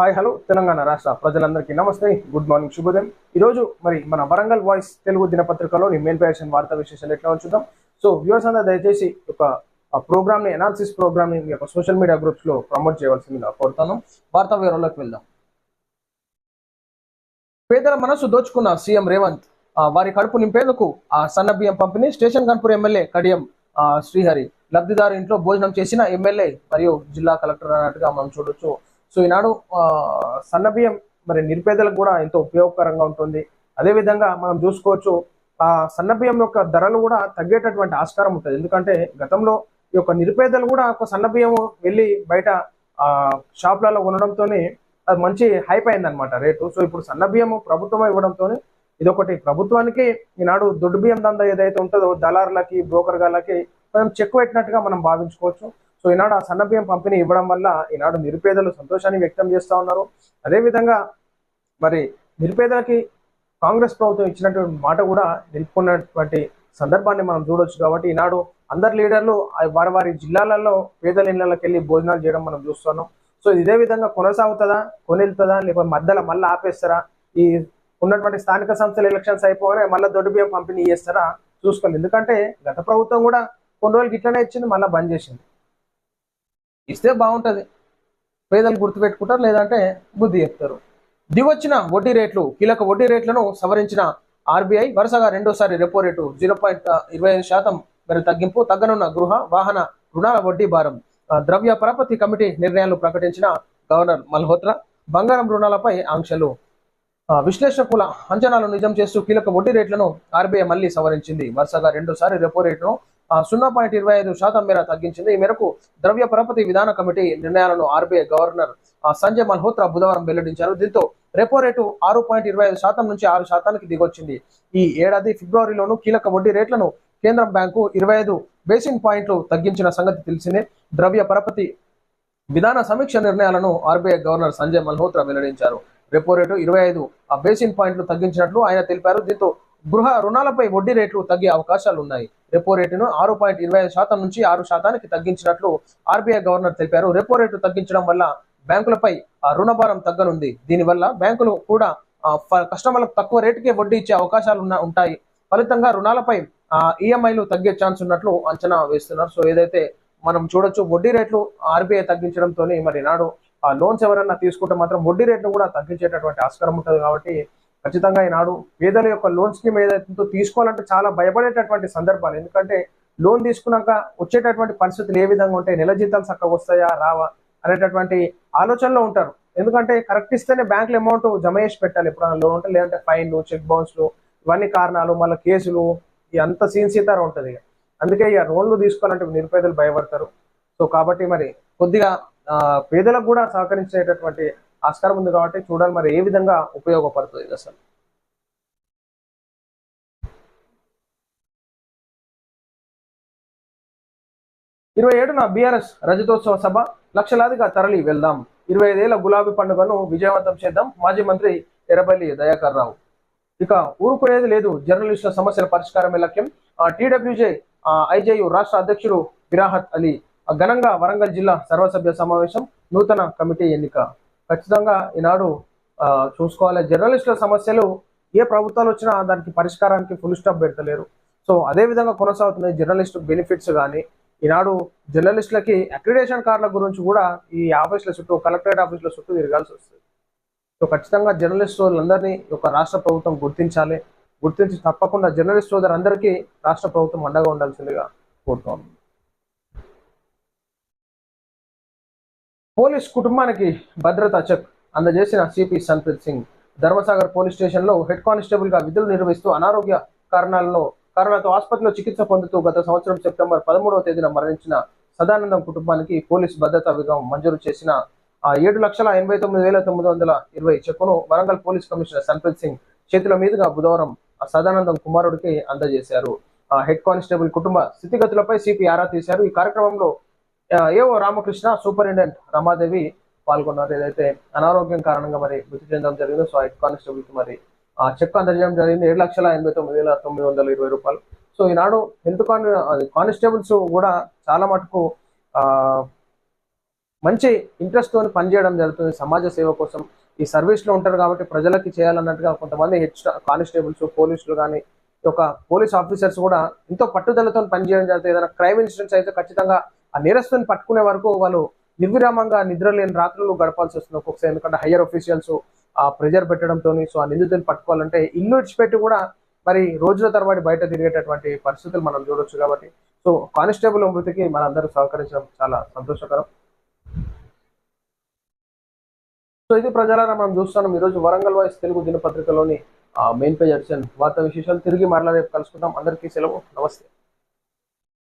Hi hello Telangana రాష్ట్ర ప్రజలందరికీ నమస్తే. గుడ్ మార్నింగ్ శుభోదయం. ఈరోజు మరి మన వరంగల్ వాయిస్ తెలుగు దినపత్రికలోని మెయిన్ పేషన్ వార్తా విశేషాలు ఎట్లా ఉంచుదాం? సో వ్యూవర్స్ అందరూ దయచేసి ఒక ప్రోగ్రామ్ని అనాలిసిస్ ప్రోగ్రామ్ని మీ యొక్క సోషల్ మీడియా గ్రూప్స్లో ప్రమోట్ చేయవలసిందిగా కోరుతాను వార్తా వివరాల్లోకి వెళ్దాం. పేదల మనసు దోచుకున్న సీఎం రేవంత్ వారి కడుపు నింపేందుకు ఆ సన్న బియ్యం పంపిణీ స్టేషన్ కన్పూర్ ఎమ్మెల్యే కడియం శ్రీహరి లబ్ధిదారు ఇంట్లో భోజనం చేసిన ఎమ్మెల్యే మరియు జిల్లా కలెక్టర్ అన్నట్టుగా మనం చూడొచ్చు. సో ఈనాడు ఆ, సన్న బియ్యం మరి నిరుపేదలకు కూడా ఎంతో ఉపయోగకరంగా ఉంటుంది. అదే విధంగా మనం చూసుకోవచ్చు ఆ సన్న బియ్యం యొక్క ధరలు కూడా తగ్గేటటువంటి ఆస్కారం ఉంటుంది. ఎందుకంటే గతంలో ఈ యొక్క నిరుపేదలు కూడా ఒక సన్నబియ్యం వెళ్ళి బయట ఆ షాప్లలో కొనడంతోనే అది మంచి హైప్ అయిందనమాట రేటు. సో ఇప్పుడు సన్న బియ్యం ప్రభుత్వం ఇవ్వడంతో ఇదొకటి. ప్రభుత్వానికి ఈనాడు దొడ్డు బియ్యం దందా ఏదైతే ఉంటుందో దళారులకి బ్రోకర్ గాళ్ళకి మనం చెక్ పెట్టినట్టుగా మనం భావించుకోవచ్చు. సో ఈనాడు ఆ సన్నబియ్యం పంపిణీ ఇవ్వడం వల్ల ఈనాడు నిరుపేదలు సంతోషాన్ని వ్యక్తం చేస్తూ ఉన్నారు. అదేవిధంగా మరి నిరుపేదలకి కాంగ్రెస్ ప్రభుత్వం ఇచ్చినటువంటి మాట కూడా నిలుపుకున్నటువంటి సందర్భాన్ని మనం చూడొచ్చు కాబట్టి ఈనాడు అందరు లీడర్లు వారి వారి జిల్లాలలో పేదల ఇళ్ళకి వెళ్ళి భోజనాలు చేయడం మనం చూస్తున్నాం. సో ఇదే విధంగా కొనసాగుతుందా కొనెళ్తుందా లేకపోతే మధ్యలో మళ్ళీ ఆపేస్తారా? ఈ ఉన్నటువంటి స్థానిక సంస్థల ఎలక్షన్స్ అయిపోగానే మళ్ళీ దొడ్డు బియ్యం పంపిణీ చేస్తారా? చూసుకోవాలి ఎందుకంటే గత ప్రభుత్వం కూడా కొన్ని రోజులకి ఇట్లనే ఇచ్చింది మళ్ళీ బంద్ చేసింది. ఇస్తే బాగుంటది. పేదలు గుర్తుపెట్టుకుంటారు లేదంటే బుద్ధి చెప్తారు. దివచ్చిన వడ్డీ రేట్లు కీలక వడ్డీ రేట్లను సవరించిన ఆర్బీఐ వరుసగా రెండోసారి రెపో రేటు జీరో పాయింట్ ఇరవై ఐదు శాతం మేర తగ్గింపు తగ్గనున్న గృహ వాహన రుణాల వడ్డీ భారం. ద్రవ్య పరపతి కమిటీ నిర్ణయాలు ప్రకటించిన గవర్నర్ మల్హోత్రా బంగారం రుణాలపై ఆంక్షలు. విశ్లేషకుల అంచనాలు నిజం చేస్తూ కీలక వడ్డీ రేట్లను ఆర్బీఐ మళ్ళీ సవరించింది. వరుసగా రెండోసారి రెపో రేటును సున్నా పాయింట్ ఇరవై ఐదు శాతం మేర తగ్గించింది. ఈ మేరకు ద్రవ్య పరపతి విధాన కమిటీ నిర్ణయాలను ఆర్బీఐ గవర్నర్ సంజయ్ మల్హోత్రా బుధవారం వెల్లడించారు. దీంతో రెపో రేటు ఆరు పాయింట్ ఇరవై ఐదు శాతం నుంచి ఆరు శాతానికి దిగొచ్చింది. ఈ ఏడాది ఫిబ్రవరిలోనూ కీలక వడ్డీ రేట్లను కేంద్ర బ్యాంకు ఇరవై ఐదు బేసిన్ పాయింట్లు తగ్గించిన సంగతి తెలిసిందే. ద్రవ్య పరపతి విధాన సమీక్ష నిర్ణయాలను ఆర్బీఐ గవర్నర్ సంజయ్ మల్హోత్రా వెల్లడించారు. రెపో రేటు ఇరవై ఐదు ఆ బేసిన్ పాయింట్లు తగ్గించినట్లు ఆయన తెలిపారు. దీంతో గృహ రుణాలపై వడ్డీ రేట్లు తగ్గే అవకాశాలు ఉన్నాయి. రెపో రేటును ఆరు పాయింట్ ఇరవై ఐదు శాతం నుంచి ఆరు శాతానికి తగ్గించినట్లు ఆర్బీఐ గవర్నర్ తెలిపారు. రెపో రేటు తగ్గించడం వల్ల బ్యాంకులపై ఆ రుణభారం తగ్గనుంది. దీనివల్ల బ్యాంకులు కూడా కస్టమర్లకు తక్కువ రేటుకే వడ్డీ ఇచ్చే అవకాశాలు ఉన్న- ఉంటాయి. ఫలితంగా రుణాలపై ఈఎంఐలు తగ్గే ఛాన్స్ ఉన్నట్లు అంచనా వేస్తున్నారు. సో ఏదైతే మనం చూడొచ్చు వడ్డీ రేట్లు ఆర్బీఐ తగ్గించడంతో మరి నాడు ఆ లోన్స్ ఎవరైనా తీసుకుంటే మాత్రం వడ్డీ రేట్లు కూడా తగ్గించేటటువంటి ఆస్కారం ఉంటుంది కాబట్టి ఖచ్చితంగా ఈనాడు పేదల యొక్క లోన్ స్కీమ్ ఏదైతే తీసుకోవాలంటే చాలా భయపడేటటువంటి సందర్భాలు. ఎందుకంటే లోన్ తీసుకున్నాక వచ్చేటటువంటి పరిస్థితులు ఏ విధంగా ఉంటాయి నెల జీతాలు చక్కగా వస్తాయా రావా అనేటటువంటి ఆలోచనలో ఉంటారు. ఎందుకంటే కరెక్ట్ ఇస్తేనే బ్యాంకులు అమౌంట్ జమ చేసి పెట్టాలి. ఎప్పుడైనా లోన్ ఉంటే లేదంటే ఫైన్లు చెక్ బౌన్స్లు ఇవన్నీ కారణాలు మళ్ళీ కేసులు ఈ అంత సీన్సీతారు ఉంటుంది ఇక. అందుకే ఇక లోన్లు తీసుకోవాలంటే నిరుపేదలు భయపడతారు. సో కాబట్టి మరి కొద్దిగా పేదలకు కూడా సహకరించేటటువంటి ఆస్కారం ఉంది కాబట్టి చూడాలి మరి ఏ విధంగా ఉపయోగపడుతుంది ఇది అసలు. ఇరవై ఏడున బీఆర్ఎస్ రజతోత్సవ సభ లక్షలాదిగా తరలి వెళ్దాం. ఇరవై ఐదేళ్ళ గులాబీ పండుగను విజయవంతం చేద్దాం. మాజీ మంత్రి ఎర్రబల్లి దయాకర్ రావు ఇక ఊరుకునేది లేదు. జర్నలిస్టుల సమస్యల పరిష్కారమే లక్ష్యం టీడబ్ల్యూజే ఐజేయు రాష్ట్ర అధ్యక్షుడు విరాహత్ అలీ. ఘనంగా వరంగల్ జిల్లా సర్వసభ్య సమావేశం నూతన కమిటీ ఎన్నిక. ఖచ్చితంగా ఈనాడు చూసుకోవాలి. జర్నలిస్టుల సమస్యలు ఏ ప్రభుత్వాలు వచ్చినా దానికి పరిష్కారానికి ఫుల్ స్టాప్ పెడతలేరు. సో అదే విధంగా కొనసాగుతున్నాయి జర్నలిస్ట్ బెనిఫిట్స్ కానీ ఈనాడు జర్నలిస్టులకి అక్రిడేషన్ కార్డుల గురించి కూడా ఈ ఆఫీసుల చుట్టూ కలెక్టరేట్ ఆఫీసుల చుట్టూ తిరగాల్సి వస్తుంది. సో ఖచ్చితంగా జర్నలిస్ట్ సోదరులందరినీ ఒక రాష్ట్ర ప్రభుత్వం గుర్తించాలి. గుర్తించి తప్పకుండా జర్నలిస్ట్ సోదరులందరికీ రాష్ట్ర ప్రభుత్వం అండగా ఉండాల్సిందిగా కోరుతాం పోలీస్ కుటుంబానికి భద్రతా చెక్ అందజేసిన సిపి సన్ప్రీత్ సింగ్. ధర్మసాగర్ పోలీస్ స్టేషన్లో హెడ్ కానిస్టేబుల్గా విధులు నిర్వహిస్తూ అనారోగ్య కారణాలలో కారణాలతో ఆసుపత్రిలో చికిత్స పొందుతూ గత సంవత్సరం సెప్టెంబర్ పదమూడవ తేదీన మరణించిన సదానందం కుటుంబానికి పోలీస్ భద్రతా విభాగం మంజూరు చేసిన ఆ ఏడు లక్షల ఎనభై తొమ్మిది వేల తొమ్మిది వందల ఇరవై చెక్కును వరంగల్ పోలీస్ కమిషనర్ సన్ప్రీత్ సింగ్ చేతుల మీదుగా బుధవారం ఆ సదానందం కుమారుడికి అందజేశారు. ఆ హెడ్ కానిస్టేబుల్ కుటుంబ స్థితిగతులపై సిపి ఆరా తీశారు. ఈ కార్యక్రమంలో ఏవో రామకృష్ణ సూపరింటెండెంట్ రమాదేవి పాల్గొన్నారు. ఏదైతే అనారోగ్యం కారణంగా మరి మృతి చెందడం జరిగిందో సో హెడ్ కానిస్టేబుల్కి మరి ఆ చెక్ అందజేయడం జరిగింది. ఏడు లక్షల ఎనభై తొమ్మిది వేల తొమ్మిది వందల ఇరవై రూపాయలు. సో ఈనాడు హెల్త్ కాన్ కానిస్టేబుల్స్ కూడా చాలా మటుకు మంచి ఇంట్రెస్ట్ తోని పనిచేయడం జరుగుతుంది. సమాజ సేవ కోసం ఈ సర్వీస్లో ఉంటారు కాబట్టి ప్రజలకి చేయాలన్నట్టుగా కొంతమంది హెడ్ కానిస్టేబుల్స్ పోలీసులు కానీ ఈ యొక్క పోలీస్ ఆఫీసర్స్ కూడా ఎంతో పట్టుదలతో పనిచేయడం జరుగుతుంది. ఏదైనా క్రైమ్ ఇన్సిడెంట్స్ అయితే ఖచ్చితంగా ఆ నేరస్తుని పట్టుకునే వరకు వాళ్ళు నిర్విరామంగా నిద్ర లేని రాత్రులు గడపాల్సి వస్తుంది ఒక్కొక్కసారి. ఎందుకంటే హయ్యర్ ఆఫీషియల్స్ ఆ ప్రెజర్ పెట్టడంతో సో ఆ నిందితుని పట్టుకోవాలంటే ఇల్లు ఇచ్చిపెట్టి కూడా మరి రోజుల తరబడి బయట తిరిగేటటువంటి పరిస్థితులు మనం చూడొచ్చు కాబట్టి. సో కానిస్టేబుల్ మృతికి మనందరూ సహకరించడం చాలా సంతోషకరం. సో ఇది ప్రజలారా మనం చూస్తున్నాం. ఈరోజు వరంగల్ వాయిస్ తెలుగు దినపత్రికలోని మెయిన్ పేజ్ అడిషన్ వార్తా విశేషాలు తిరిగి మరలా రేపు కలుసుకుందాం. అందరికీ సెలవు. నమస్తే.